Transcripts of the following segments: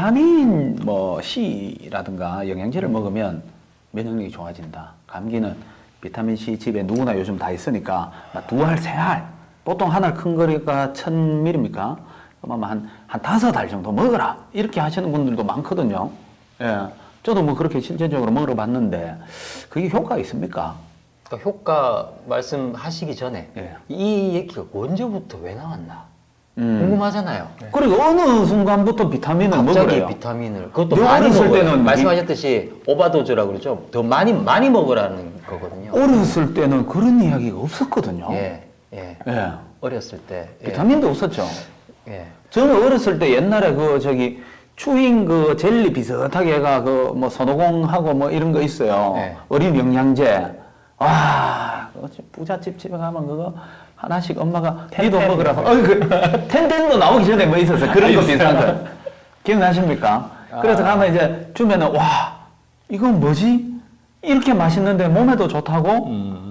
비타민 뭐 C라든가 영양제를 먹으면 면역력이 좋아진다. 감기는 비타민 C 집에 누구나 요즘 다 있으니까 두 알, 세 알. 보통 한 알 큰 거리가 천 밀입니까? 그러면 한, 한 다섯 알 정도 먹어라. 이렇게 하시는 분들도 많거든요. 예. 저도 뭐 그렇게 실제적으로 먹으러 봤는데 그게 효과가 있습니까? 그러니까 효과 말씀하시기 전에 예. 이 얘기가 언제부터 왜 나왔나 음. 궁금하잖아요. 그리고 어느 순간부터 비타민을 갑자기 먹으래요. 비타민을 그것도 요 많이 어렸을 먹어요. 때는 말씀하셨듯이 오바도즈라고 그러죠. 더 많이 많이 먹으라는 거거든요. 어렸을 때는 그런 이야기가 없었거든요. 예, 예. 예. 어렸을 때. 예. 비타민도 없었죠. 예. 저는 어렸을 때 옛날에 그 저기 추인 그 젤리 비슷하게 해가 그 뭐 선호공하고 뭐 이런 거 있어요. 네. 어린 영양제. 와, 그거 집- 부잣집 집에 가면 그거 하나씩 엄마가 니도 먹으라고. 어, 그 텐텐도 나오기 전에 뭐 있었어요. 그런 거 비슷한 거. 기억나십니까? 그래서 가면 이제 주면은 와, 이건 뭐지? 이렇게 맛있는데 몸에도 좋다고?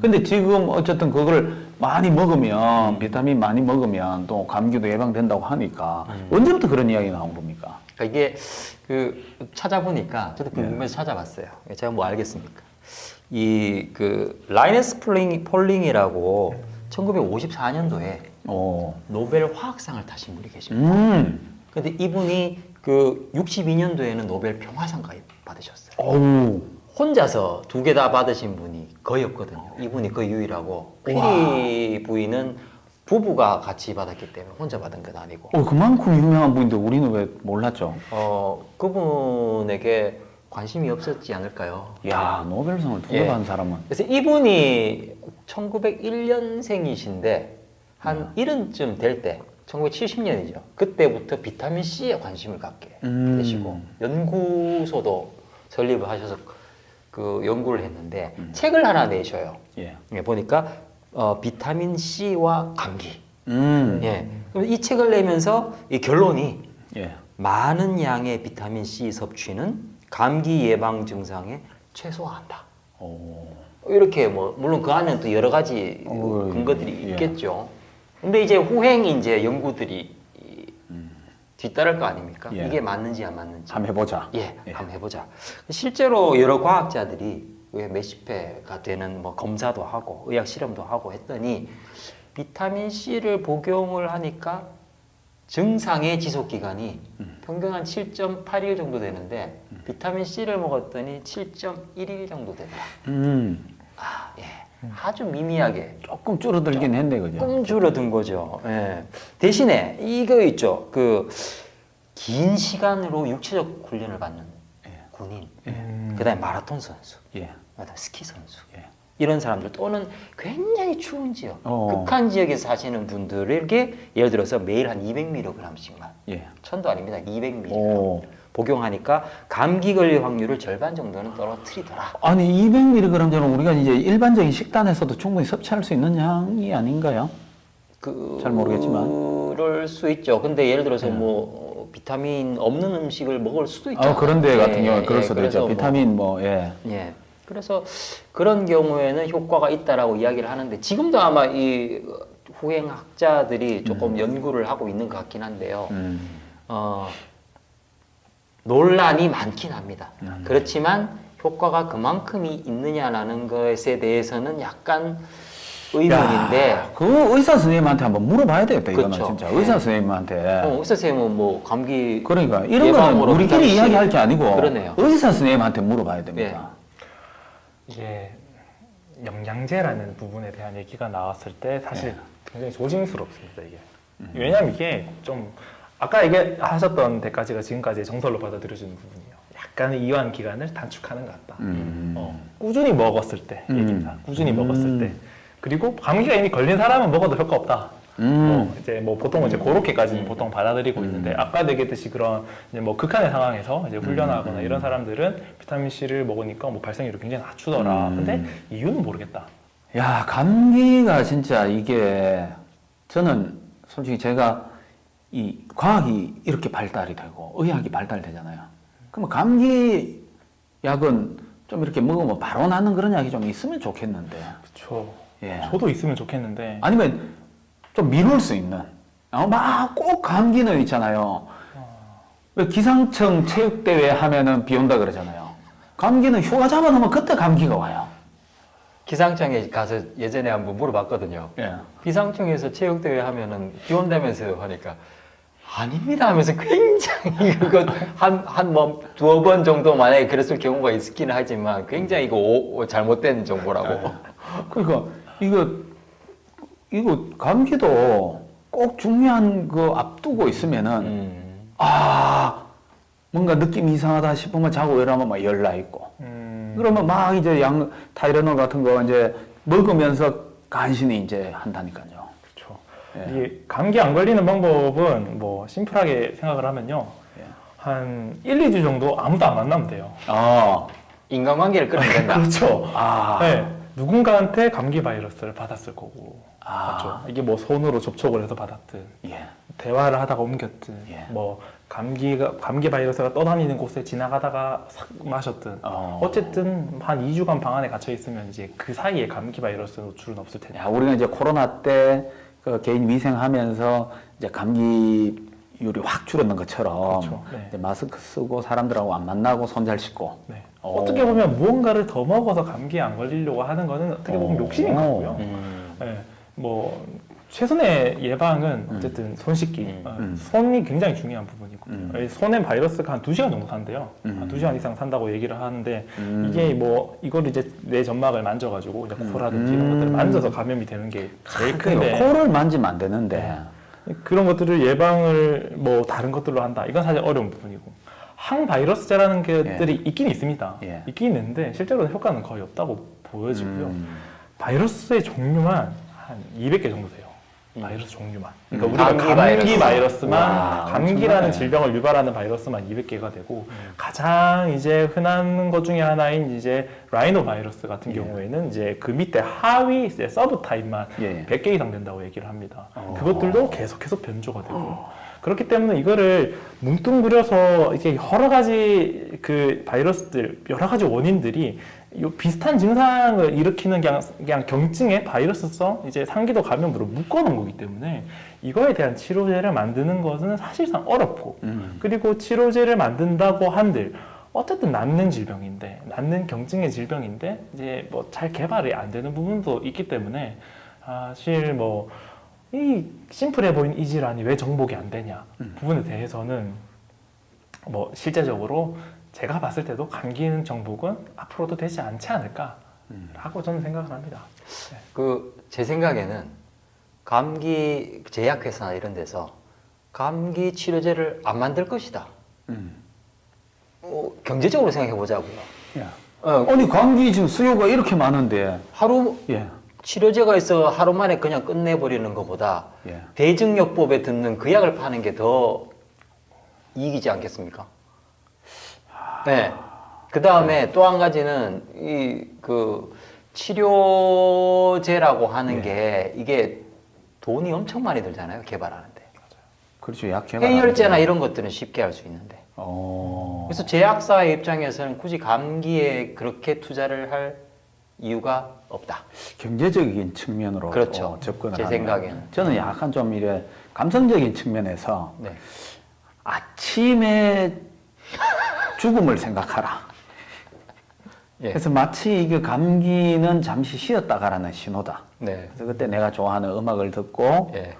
근데 지금 어쨌든 그걸 많이 먹으면 비타민 많이 먹으면 또 감기도 예방된다고 하니까 언제부터 그런 이야기 나온 겁니까? 그러니까 이게 그 찾아보니까 저도 예. 궁금해서 찾아봤어요. 제가 뭐 알겠습니까? 이 그 라이너스 폴링 폴링이라고 1954년도에 오, 노벨 화학상을 타신 분이 계십니다. 음, 근데 이분이 그 62년도에는 노벨 평화상까지 받으셨어요. 어우, 혼자서 두 개 다 받으신 분이 거의 없거든요. 이분이 거의 유일하고 퀴리 부인은 부부가 같이 받았기 때문에 혼자 받은 건 아니고 어, 그만큼 유명한 분인데 우리는 왜 몰랐죠? 어 그분에게 관심이 없었지 않을까요? 야, 노벨상을 두개 예. 받은 사람은 그래서 이분이 1901년생이신데 한 이른쯤 될 때 1970년이죠. 그때부터 비타민 C에 관심을 갖게 음. 되시고 연구소도 설립을 하셔서 그 연구를 했는데 책을 하나 내셔요. 예, 예, 보니까 어, 비타민 C와 감기. 음, 예. 그럼 이 책을 내면서 이 결론이 예, 많은 양의 비타민 C 섭취는 감기 예방 증상에 최소화한다. 오, 이렇게 뭐 물론 그 안에는 또 여러 가지 어, 근거들이 예. 있겠죠. 근데 이제 후행 이제 연구들이 이- 뒤따를 거 아닙니까? 예. 이게 맞는지 안 맞는지. 한번 해보자. 예, 예. 한번 해보자. 실제로 여러 과학자들이 왜 몇십 회가 되는 뭐 검사도 하고 의학 실험도 하고 했더니 비타민 C를 복용을 하니까 증상의 지속 기간이 평균 한 7.8일 정도 되는데 비타민 C를 먹었더니 7.1일 정도 된다. 음, 아, 예. 아주 미미하게 조금 줄어들긴 했네, 그죠? 조금 줄어든 거죠. 예. 대신에 이거 있죠. 그 긴 시간으로 육체적 훈련을 받는 군인, 그다음에 마라톤 선수, 예, 그다음에 스키 선수 예. 이런 사람들 또는 굉장히 추운 지역, 어. 극한 지역에서 사시는 분들에게 예를 들어서 매일 한 200mg씩만 예. 천도 아닙니다. 200mg 오. 복용하니까 감기 걸릴 확률을 절반 정도는 떨어뜨리더라. 아니 200mg는 우리가 이제 일반적인 식단에서도 충분히 섭취할 수 있는 양이 아닌가요? 그, 잘 모르겠지만. 그럴 수 있죠. 근데 예를 들어서 뭐 어, 비타민 없는 음식을 먹을 수도 있죠. 아, 그런 데 같은 경우는 그럴 수도 있죠. 뭐, 비타민 뭐 예. 예. 그래서 그런 경우에는 효과가 있다라고 이야기를 하는데 지금도 아마 이 후행 학자들이 조금 연구를 하고 있는 것 같긴 한데요. 음. 어, 논란이 많긴 합니다. 음. 그렇지만 효과가 그만큼이 있느냐라는 것에 대해서는 약간 의문인데 야, 그 의사 선생님한테 한번 물어봐야 되겠다 이거는 그쵸. 진짜 네. 의사 선생님한테. 어, 의사 선생님은 뭐 감기 그러니까 이런 거는 우리끼리. 이야기할 게 아니고 그러네요. 의사 선생님한테 물어봐야 됩니다. 이게 영양제라는 부분에 대한 얘기가 나왔을 때 사실 굉장히 조심스럽습니다 이게 왜냐하면 이게 좀 아까 얘기하셨던 데까지가 지금까지 정설로 받아들여지는 부분이에요 약간의 이완 기간을 단축하는 것 같다 음. 어, 꾸준히 먹었을 때 음. 얘기입니다 꾸준히 음. 먹었을 때 그리고 감기가 이미 걸린 사람은 먹어도 효과 없다 음. 뭐 이제 뭐 보통은 이제 그렇게까지는 보통 받아들이고 있는데 아까 얘기했듯이 그런 이제 뭐 극한의 상황에서 이제 훈련하거나 음. 이런 사람들은 비타민 C를 먹으니까 뭐 발생률이 굉장히 낮추더라. 음. 근데 이유는 모르겠다. 야 감기가 진짜 이게 저는 솔직히 제가 이 과학이 이렇게 발달이 되고 의학이 발달되잖아요. 그러면 감기 약은 좀 이렇게 먹으면 바로 나는 그런 약이 좀 있으면 좋겠는데 그렇죠. 예. 저도 있으면 좋겠는데 아니면 좀 미룰 수 있는 어, 막꼭 감기는 있잖아요. 그 기상청 체육대회 하면은 비 온다 그러잖아요. 감기는 휴가 잡아놓으면 그때 감기가 와요. 기상청에 가서 예전에 한번 물어봤거든요. 예. 기상청에서 체육대회 하면은 비 온다면서요 하니까 아닙니다 하면서 굉장히 그거 한 한 뭐 두어 번 정도 만약에 그랬을 경우가 있긴 하지만 굉장히 이거 오- 오- 잘못된 정보라고. 그러니까 이거 이거 감기도 꼭 중요한 거 앞두고 있으면은 음. 아 뭔가 느낌이 이상하다 싶으면 자고 일어나면 막 열나 있고 음, 그러면 막 이제 양 타이레놀 같은 거 이제 먹으면서 간신히 이제 한다니까요. 그렇죠. 예. 이게 감기 안 걸리는 방법은 뭐 심플하게 생각을 하면요. 예. 한 1, 2주 정도 아무도 안 만나면 돼요. 아, 인간관계를 끊으면 된다. 그렇죠. 아, 네, 누군가한테 감기 바이러스를 받았을 거고 아. 맞죠. 이게 뭐 손으로 접촉을 해서 받았든 예, 대화를 하다가 옮겼든 예. 뭐 감기가 감기 바이러스가 떠다니는 곳에 지나가다가 싹 마셨든 어. 어쨌든 한 2주간 방 안에 갇혀 있으면 이제 그 사이에 감기 바이러스 노출은 없을 텐데. 야, 우리가 이제 코로나 때 그 개인 위생하면서 이제 감기율이 확 줄었는 것처럼 그렇죠. 네. 이제 마스크 쓰고 사람들하고 안 만나고 손 잘 씻고. 네. 오. 어떻게 보면 무언가를 더 먹어서 감기에 안 걸리려고 하는 거는 어떻게 보면 오. 욕심인 거고요. 음. 네, 뭐 최선의 예방은 어쨌든 손 씻기, 음. 어, 음. 손이 굉장히 중요한 부분이거든요. 음. 이 손에 바이러스가 한 2시간 정도 산대요. 음. 한 2시간 이상 산다고 얘기를 하는데 음. 이게 뭐 이걸 이제 내 점막을 만져가지고 이제 코라든지 이런 음. 것들을 만져서 감염이 되는 게 제일 큰데 코를 만지면 안 되는데. 그런 것들을 예방을 뭐 다른 것들로 한다. 이건 사실 어려운 부분이고 항바이러스제라는 것들이 있긴 있습니다. 예. 있긴 있는데 실제로는 효과는 거의 없다고 보여지고요. 음. 바이러스의 종류만 한 200개 정도 돼요. 바이러스 종류만. 그러니까 음. 우리가 감기 감기, 바이러스. 바이러스만 와, 감기라는 엄청나네. 질병을 유발하는 바이러스만 200개가 되고 가장 이제 흔한 것 중에 하나인 이제 라이노 바이러스 같은 예. 경우에는 이제 그 밑에 하위 이제 서브 타입만 예. 100개 이상 된다고 얘기를 합니다. 어. 그것들도 계속해서 변조가 되고 그렇기 때문에 이거를 뭉뚱그려서 이게 여러 가지 그 바이러스들 여러 가지 원인들이 요 비슷한 증상을 일으키는 그냥, 그냥 경증의 바이러스성 이제 상기도 감염으로 묶어놓은 거기 때문에 이거에 대한 치료제를 만드는 것은 사실상 어렵고 음. 그리고 치료제를 만든다고 한들 어쨌든 낫는 질병인데 낫는 경증의 질병인데 이제 뭐 잘 개발이 안 되는 부분도 있기 때문에 사실 뭐 이 심플해 보이는 이 질환이 왜 정복이 안 되냐 부분에 대해서는 뭐 실제적으로 제가 봤을 때도 감기는 정복은 앞으로도 되지 않지 않을까 라고 저는 생각을 합니다. 그제 생각에는 감기 제약회사나 이런 데서 감기 치료제를 안 만들 것이다. 음. 어, 경제적으로 생각해 보자고요. 야. 어, 아니 감기 지금 수요가 이렇게 많은데. 하루 예. 치료제가 있어 하루 만에 그냥 끝내버리는 것보다 예. 대증요법에 듣는 그 약을 파는 게 더 이익이지 않겠습니까? 네. 그 다음에 또 한 가지는 이 그 치료제라고 하는 네. 게 이게 돈이 엄청 많이 들잖아요 개발하는데 그렇죠. 약 개발. 해열제나 이런 것들은 쉽게 할 수 있는데 어. 그래서 제약사의 입장에서는 굳이 감기에 그렇게 투자를 할 이유가 없다. 경제적인 측면으로 그렇죠. 어, 접근을 제 하는 생각에는. 저는 약간 좀 이래 감성적인 측면에서 네. 아침에 죽음을 생각하라. 예. 그래서 마치 이게 감기는 잠시 쉬었다 가라는 신호다. 네. 그래서 그때 내가 좋아하는 음악을 듣고 예.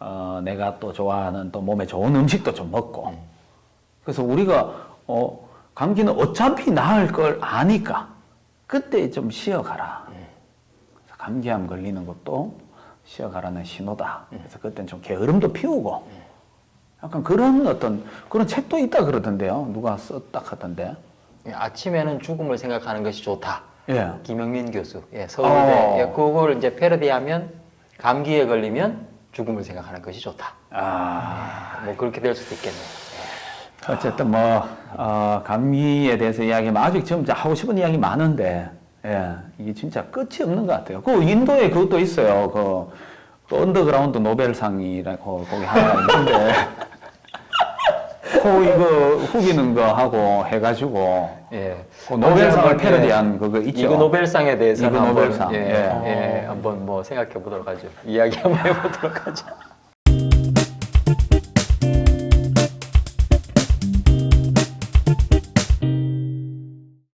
어, 내가 또 좋아하는 또 몸에 좋은 음식도 좀 먹고 음. 그래서 우리가 어, 감기는 어차피 나을 걸 아니까 그때 좀 쉬어가라. 감기암 걸리는 것도 쉬어가라는 신호다. 음. 그래서 그때는 좀 게으름도 피우고 약간 그런 어떤 그런 책도 있다 그러던데요. 누가 썼다 하던데. 예, 아침에는 죽음을 생각하는 것이 좋다. 예. 김영민 교수, 예, 서울대. 어. 예, 그걸 이제 패러디하면 감기에 걸리면 죽음을 생각하는 것이 좋다. 아. 뭐 그렇게 될 수도 있겠네요. 어쨌든 뭐 어, 감기에 대해서 이야기하면 아직 지금 하고 싶은 이야기 많은데 예, 이게 진짜 끝이 없는 것 같아요. 그 인도에 그것도 있어요. 그, 그 언더그라운드 노벨상이라고 거기 하나 있는데 코 이거 후기는 거 하고 해가지고 예. 그 노벨상을 한번, 패러디한 그거 있죠. 이그 노벨상에 대해서는 이그 한번, 노벨상. 예, 예. 예, 한번 뭐 생각해 보도록 하죠. 이야기 한번 해보도록 하죠.